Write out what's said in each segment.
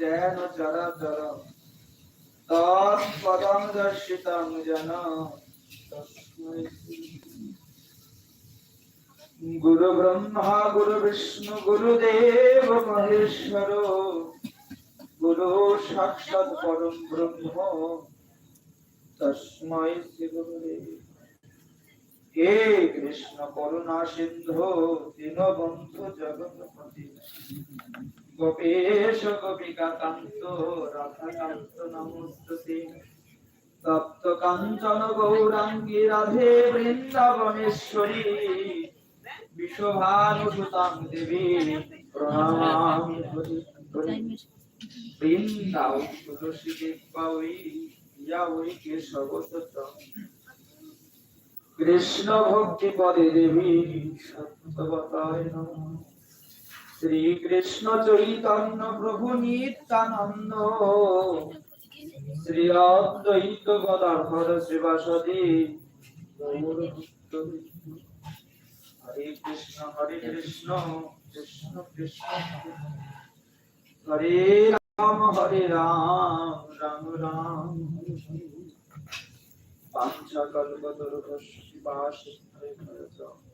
যেন চরাচর তৎপদং দর্শিতং জন গুরু ব্রহ্মা, গুরু বিষ্ণু গুরুদেব মহেশ্বর, গুরু সাক্ষাৎ পরম ব্রহ্ম তস্मै শ্রী হে কৃষ্ণ করুণা সিন্ধু, দীনবন্ধু জগৎপতি গোপেশ কাঞ্চন গৌরাঙ্গী রাধে বৃন্দাবনেশ্বরী বিশ্বভানুসুতাং দেবী হরি বৃন্দাও তুলসী দেবাই ইয়া ওই কৃষ্ণ ভক্তি পদে দেবী সত্যবতায় নমঃ। শ্রীকৃষ্ণ চৈতন্য প্রভু নিত্যানন্দ। শ্রী অদ্বৈত গদাধর শিবাসদী। হরে কৃষ্ণ হরে কৃষ্ণ কৃষ্ণ কৃষ্ণ, হরে রাম হরে রাম রাম রাম। হরে হরে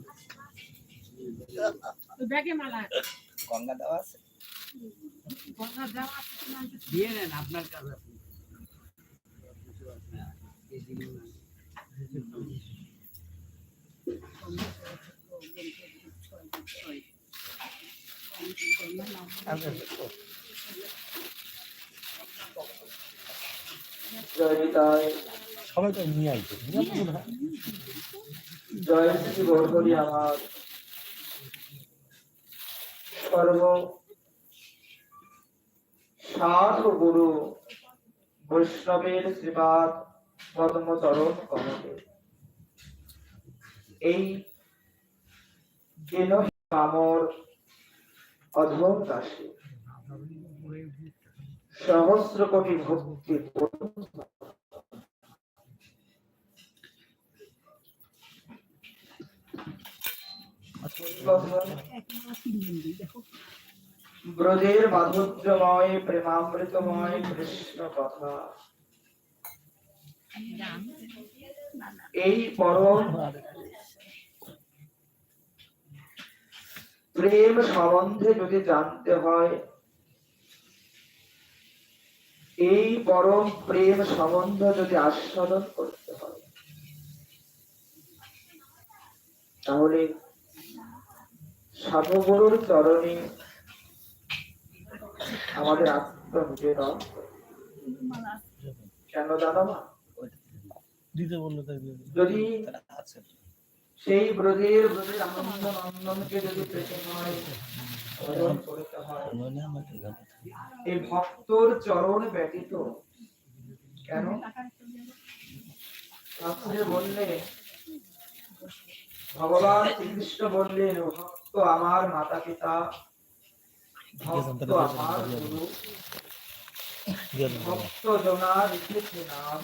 ব্যাগে মালা গঙ্গা দেওয়া আছে? গঙ্গা দেওয়া আছে তো দিয়ে নেন আপনার জয় সবাই তো নিয়ে আইছে জয় শ্রী গৌরহরি আমার সর্ব বৈষ্ণবের পদ্মচরণ এই দিন কামর অধম সহস্র কোটি ভক্তি ব্রজের মাধুর্যময়, প্রেমামৃতময়, কৃষ্ণ কথা। এই পরম প্রেম সম্বন্ধে যদি জানতে হয়, এই পরম প্রেম সম্বন্ধ যদি আস্বাদন করতে হয়, তাহলে সাধুগুরুর চরণে আমাদের আত্মনিবেদন কেন জানো না দিতে বলল যদি সেই ব্রজের ব্রজের আনন্দ নন্দনকে যদি পেতে এই ভক্তর চরণ ব্যতীত কেন? বললে ভগবান শ্রীকৃষ্ণ বললেন, ভক্ত আমার মাতা পিতা ভক্ত আমার ভক্ত জনা রেখেছে নাম।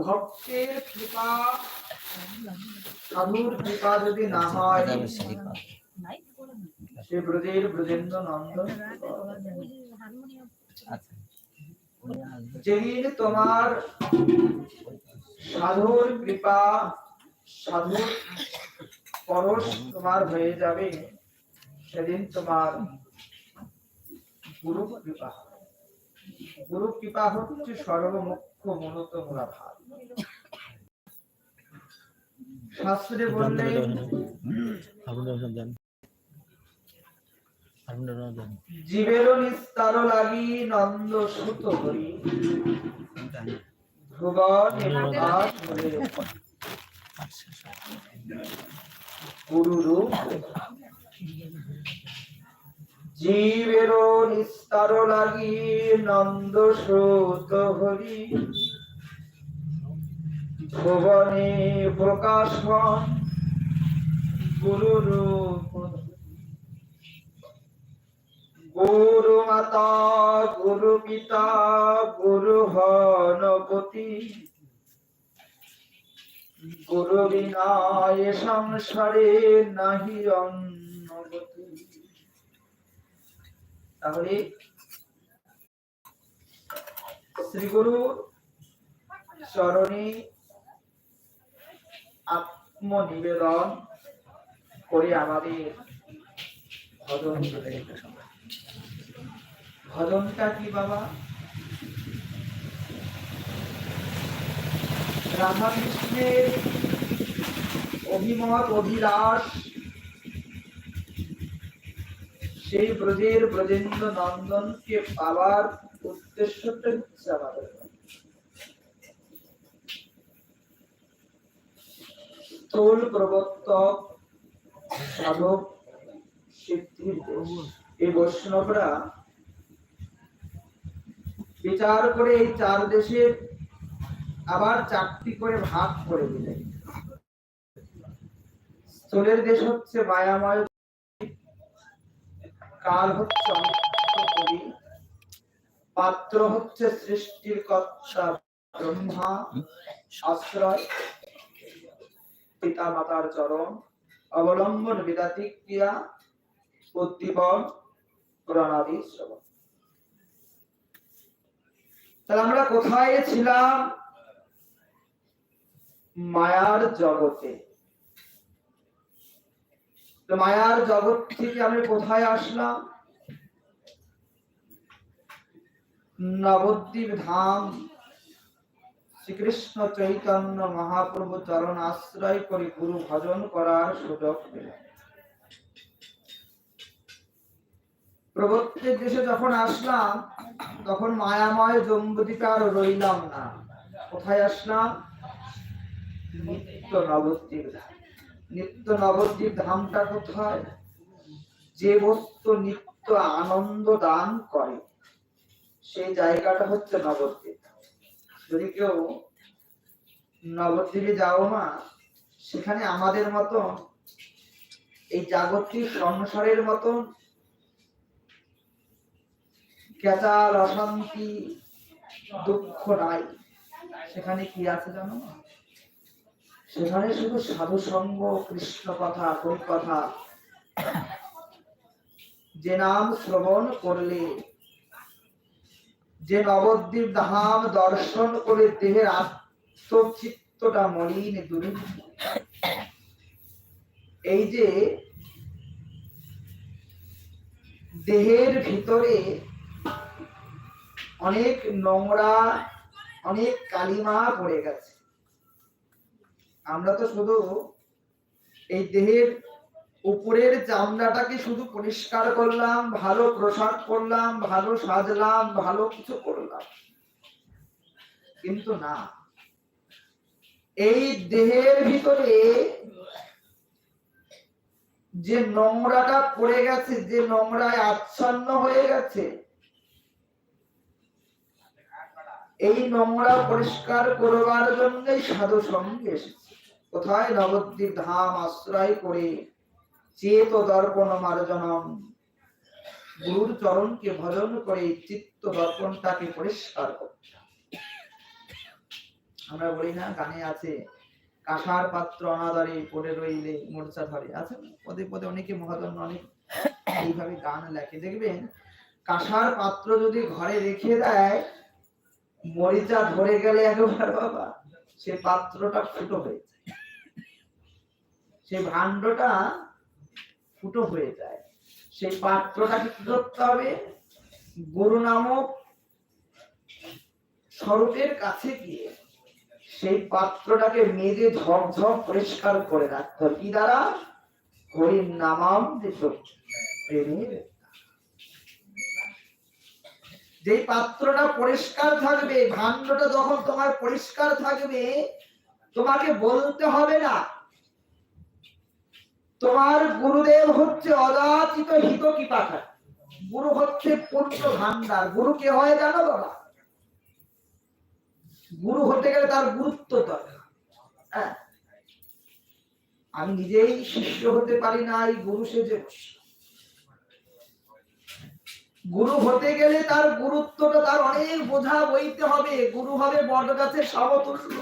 ভক্তের কৃপা, সাধুর কৃপা যদি না হয়, সে ব্রজের ব্রজেন্দ্র নন্দন যেদিন তোমার সাধুর কৃপা, সাধুর পরশ তোমার হয়ে যাবে, সেদিন তোমার গুরু কৃপা গুরু কৃপা হচ্ছে সর্বমুখ্য মূলত মূলাধার শাস্ত্রে বললেন আপনারা দেন আপনারা দেন জীবের নিস্তার লাগি নন্দ সুত হরি ভুবন গুরু রূপ জীবের নিস্তার লাগি নন্দ সুত হরি ভুবনে প্রকাশ গুরু রূপ গুরু মাতা, গুরু পিতা, গুরু হনপতি গুরু বিনা এ সংসারে নাহি অন্নগতি। তাহলে শ্রী গুরু চরণে আত্মনিবেদন করে আমাদের ভজন ভজনটা কি বাবা? রাধা কৃষ্ণের অভিমত, অভিলাষ। সেই ব্রজের ব্রজেন্দ্র নন্দনকে পাওয়ার উদ্দেশ্যটা হচ্ছে আমাদের। প্রবর্তক সাধক সিদ্ধির দেশ। এই বৈষ্ণবরা বিচার করে এই চার দেশের আবার চারটি করে ভাগ করে দিলেন। স্থলের দেশ হচ্ছে মায়াময়, কাল হচ্ছে পাত্র হচ্ছে সৃষ্টির কর্তা ব্রহ্মা আশ্রয় পিতা মাতার চরণ, অবলম্বন, বিদাতিক ক্রিয়া, উদ্দীপন পুরাণাদি শ্রবণ। তাহলে আমরা কোথায় ছিলাম? মায়ার জগতে। তো মায়ার জগৎ থেকে আমি কোথায় আসলাম? নবদ্বীপ ধাম। শ্রীকৃষ্ণ চৈতন্য মহাপ্রভু চরণ আশ্রয় করে গুরু ভজন করার সুযোগ পেলাম। প্রবর্তের দেশে যখন আসলাম, তখন মায়াময় জম্বুদ্বীপে আর রইলাম না। কোথায় আসলাম? নিত্য নবদ্বীপ নিত্য নবদ্বীপ ধামটা কোথায়? যে বস্তু নিত্য আনন্দ দান করে, সেই জায়গাটা হচ্ছে নবদ্বীপ যদি কেউ নবদ্বীপে যাও না, সেখানে আমাদের মতন এই জাগতিক সংসারের মতন কেচাল অশান্তি দুঃখ নাই। সেখানে কি আছে জানো? সেখানে শুধু সাধু সঙ্গ কৃষ্ণ কথা কোন কথা যে নাম শ্রবণ করলে, যে নবদ্বীপ ধাম দর্শন করে দেহের আত্মচিত্তটা মলিন দূরে এই যে দেহের ভিতরে অনেক নোংরা, অনেক কালিমা পড়ে গেছে। আমরা তো শুধু এই দেহের উপরের চামড়াটাকে শুধু পরিষ্কার করলাম, ভালো প্রসাদ করলাম, ভালো সাজলাম, ভালো কিছু করলাম। কিন্তু না, এই দেহের ভিতরে যে নোংরাটা পড়ে গেছে, যে নোংরায় আচ্ছন্ন হয়ে গেছে এই নোংরা পরিষ্কার করবার জন্যই সাধু সঙ্গে এসেছে। কোথায় নবদ্বীপ ধাম আশ্রয় করে চেত দর্পণ মার্জনম। গুরুর চরণকে ভজন করে চিত্ত দর্পণটাকে পরিষ্কার আমরা বলি না গানে আছে। কাঁসার পাত্র অনাদারে পড়ে রইলে মোর্চা ধরে। আছে না? পদে পদে অনেকে মহাজন অনেক এইভাবে গান লেখে। দেখবেন, কাঁসার পাত্র যদি ঘরে রেখে দেয় মরিচা ধরে গেলে একবার বাবা, সে পাত্রটা ফুটো হয়ে যায়। সেই ভাণ্ডটা ফুটো হয়ে যায়। সেই পাত্রটাকে কি করতে হবে? গুরু নামক স্বরূপের কাছে গিয়ে সেই পাত্রটাকে মেজে ঝকঝক পরিষ্কার করে রাখতে হবে। কি দ্বারা? হরির নামাম যে প্রেমের যে পাত্রটা পরিষ্কার থাকবে, ভাণ্ডটা যখন তোমার পরিষ্কার থাকবে, তোমাকে বলতে হবে না। তোমার গুরুদেব হচ্ছে অযাচিত হিত কি পাঠা গুরু হচ্ছে পূর্ণ ভান্ডার গুরু কে হয় জানো বাবা? গুরু হতে গেলে তার গুরুত্ব দরকার। হ্যাঁ? আমি নিজেই শিষ্য হতে পারি না, এই গুরু সেজে বসি। গুরু হতে গেলে তার গুরুত্বটা তার অনেক বোঝা বইতে হবে। গুরু হবে বট গাছের সমতুল্য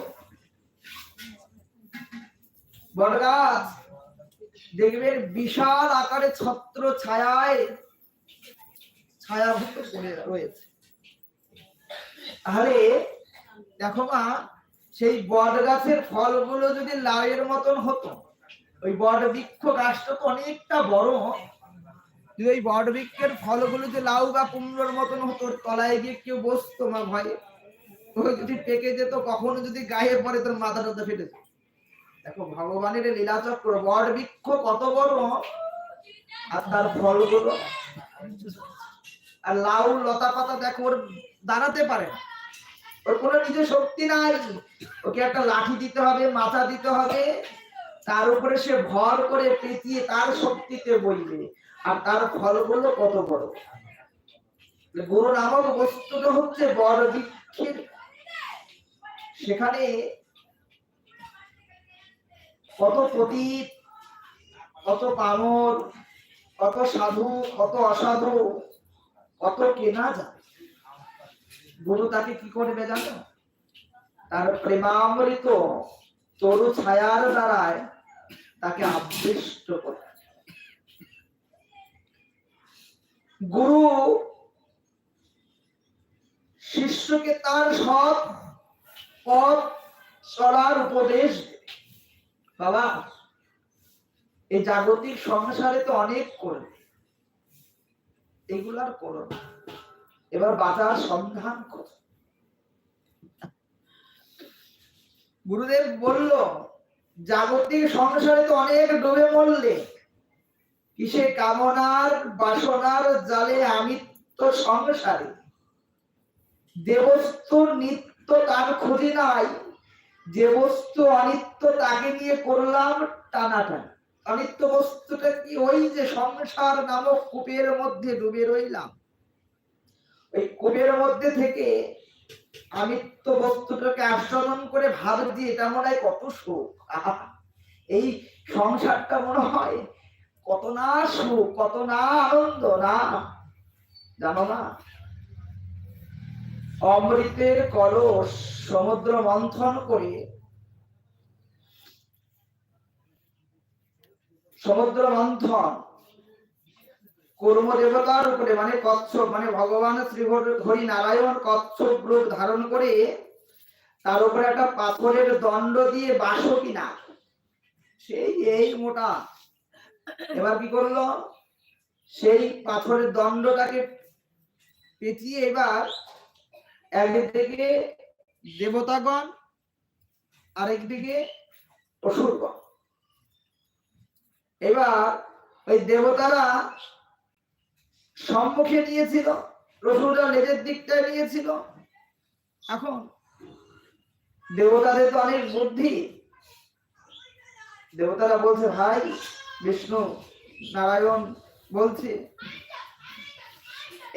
বট গাছ দেখবেন বিশাল আকারে ছত্র ছায়ায় ছায়াভূত করে রয়েছে। তাহলে দেখো মা, সেই বট গাছের ফলগুলো যদি লাউয়ের মতন হতো, ওই বট বৃক্ষ গাছটা তো অনেকটা বড়। যদি ওই বট বৃক্ষের ফলগুলো যে লাউ বা কুমড়োর মতন হতো তলায় গিয়ে কেউ বসতো মা ভয়ে? ওই যদি পেকে যেত, কখনো যদি গায়ে পড়ে, তোর মাথা টাথা ফেটে। দেখো, ভগবানের লীলাচক্র বট বৃক্ষ কত বড়? আর তার ফলগুলো? আর লাউ লতা পাতা দেখো, ওর দাঁড়াতে পারে না। ওর কোনো নিজের শক্তি নাই। ওকে একটা লাঠি দিতে হবে, মাথা দিতে হবে। তার উপরে সে ভর করে পেঁচিয়ে তার শক্তিতে বইবে। আর তার ফলগুলো কত বড়? গুরু নামক বস্তুটা হচ্ছে বড় বৃক্ষের। সেখানে কত পতীত, কত পামর কত সাধু, কত অসাধু, কত কেনা যায়। গুরু তাকে কি করবে জানো? তার প্রেমামৃত তরু ছায়ার দ্বারায় তাকে আবিষ্ট করে। গুরু শিষ্যকে তার সব পথ চলার উপদেশ। বাবা এই জাগতিক সংসারে তো অনেক করবে। এগুলার করো না। এবার বাজার সন্ধান করো। গুরুদেব বলল, জাগতিক সংসারে তো অনেক ডুবে মরলে। কিসে কামনার বাসনার জালে আমিত্ব সংসারে। দেবস্তুর নিত্য তার খুঁজি নাই যে বস্তু অনিত্য তাকে নিয়ে করলাম টানাটানি। অনিত্য বস্তুটা কি ওই যে সংসার নামক কূপের মধ্যে ডুবে রইলাম? ওই কূপের মধ্যে থেকে আমিত্ব বস্তুটাকে আস্বাদন করে ভাব দিয়ে এটা মনে হয় কত সুখ! এই সংসারটা মনে হয় কত না সুখ, কত না আনন্দ, না। জানো না? অমৃতের কলস সমুদ্র মন্থন করে সমুদ্র মন্থন কর্ম দেবতার উপরে মানে কচ্ছপ মানে ভগবান শ্রী হরি- নারায়ণ কচ্ছপ রূপ ধারণ করে তার উপরে একটা পাথরের দণ্ড দিয়ে বাসো কিনা? সেই, এই মোটা। এবার কি করল? সেই পাথরের দণ্ডটাকে পেঁচিয়ে এবার একদিকে দেবতাগণ আরেকদিকে অসুরগণ। এবার ওই দেবতারা সম্মুখে নিয়েছিল, রসুলরা লেজের দিকটা নিয়েছিল। এখন দেবতাদের তো অনেক বুদ্ধি। দেবতারা বলছে, ভাই বিষ্ণু নারায়ণ বলছে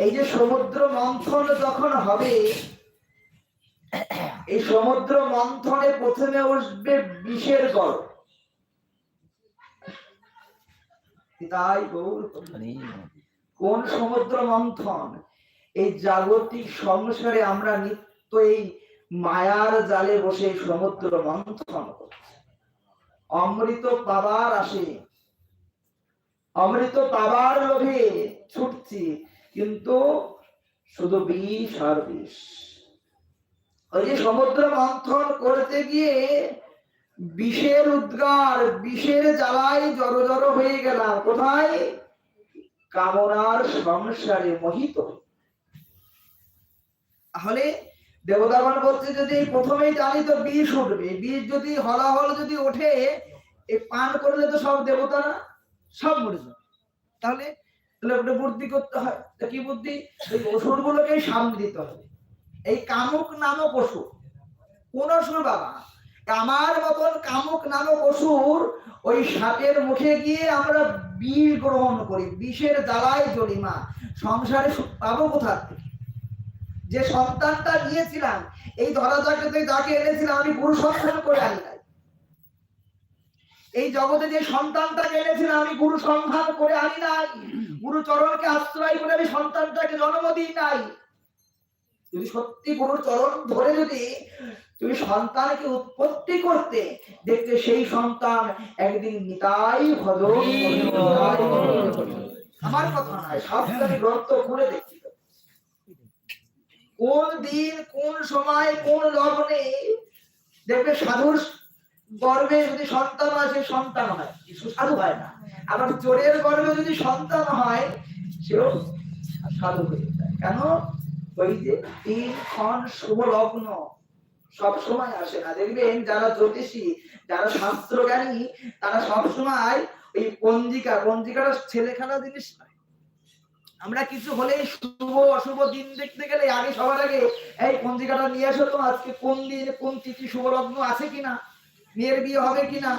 এই যে সমুদ্র মন্থন যখন হবে এই সমুদ্র মন্থনে প্রথমে উঠবে বিষের গড়। তাই গৌর কোন সমুদ্র মন্থন? এই জাগতিক সংসারে আমরা নিত্য এই মায়ার জালে বসে সমুদ্র মন্থন করছি। অমৃত পাবার আসে অমৃত পাবার লোভে ছুটছি, কিন্তু শুধু বিষ আর বিষ। ওই যে সমুদ্র মন্থন করতে গিয়ে বিষের উদ্গার, বিষের জ্বালায় জড়ো জড়ো হয়ে গেলাম। কোথায়? কামনার সংসারে মোহিত। তাহলে দেবতাগণ বলছে, যদি প্রথমেই জানি তো বিষ উঠবে, বিষ যদি হলাহল যদি ওঠে পান করলে তো সব দেবতা না সব মরে যাবে। তাহলে তাহলে ওটা বুদ্ধি করতে হয়। কি বুদ্ধি? ওই অসুর গুলোকে সামনে দিতে হবে। এই কামুক নামক অসুর। কোন অসুর বাবা? আমার মতন কামুক নামক অসুর ওই সাপের মুখে গিয়ে আমরা বিষ গ্রহণ করি। বিষের জ্বালায় জরিমা। সংসারে পাবো কোথা থেকে? যে সন্তানটা নিয়েছিলাম, এই ধরা জাগতে যাকে এনেছিলাম, আমি গুরু সন্ধান করে আনি নাই এই জগতে যে সন্তানটাকে এনেছিলাম, আমি গুরু সন্ধান করে আনি নাই। গুরু চরণকে আশ্রয় করে আমি সন্তানটাকে জন্ম দিই নাই। যদি সত্যি গুরু চরণ ধরে যদি তুমি সন্তানকে উৎপত্তি করতে, দেখতে সেই সন্তান একদিন নিতাই ভজন। আমার কথা নয় সাবধানে গ্রন্থ খুলে দেখি কোন দিন, কোন সময়, কোন লগ্নে দেখবে সাধুর গর্ভে যদি সন্তান হয়, সে সন্তান হয়। সাধু হয় না। আবার চোরের গর্বে যদি সন্তান হয়, সেও সাধু হয়ে যায়। কেন? ওই যে তিন ক্ষণ শুভ লগ্ন সব সময় আসে না। দেখবেন যারা জ্যোতিষী, যারা শাস্ত্র জ্ঞানী তারা সব সময় ওই পঞ্জিকা, পঞ্জিকাটা ছেলে খেলা জিনিস নয়। আমরা কিছু হলেই শুভ, অশুভ দিন দেখতে গেলে আগে, সবার আগে, এই পঞ্জিকাটা নিয়ে আসো তো, আজকে কোন দিন, কোন তিথি শুভ লগ্ন আছে কিনা? মেয়ের বিয়ে হবে কিনা?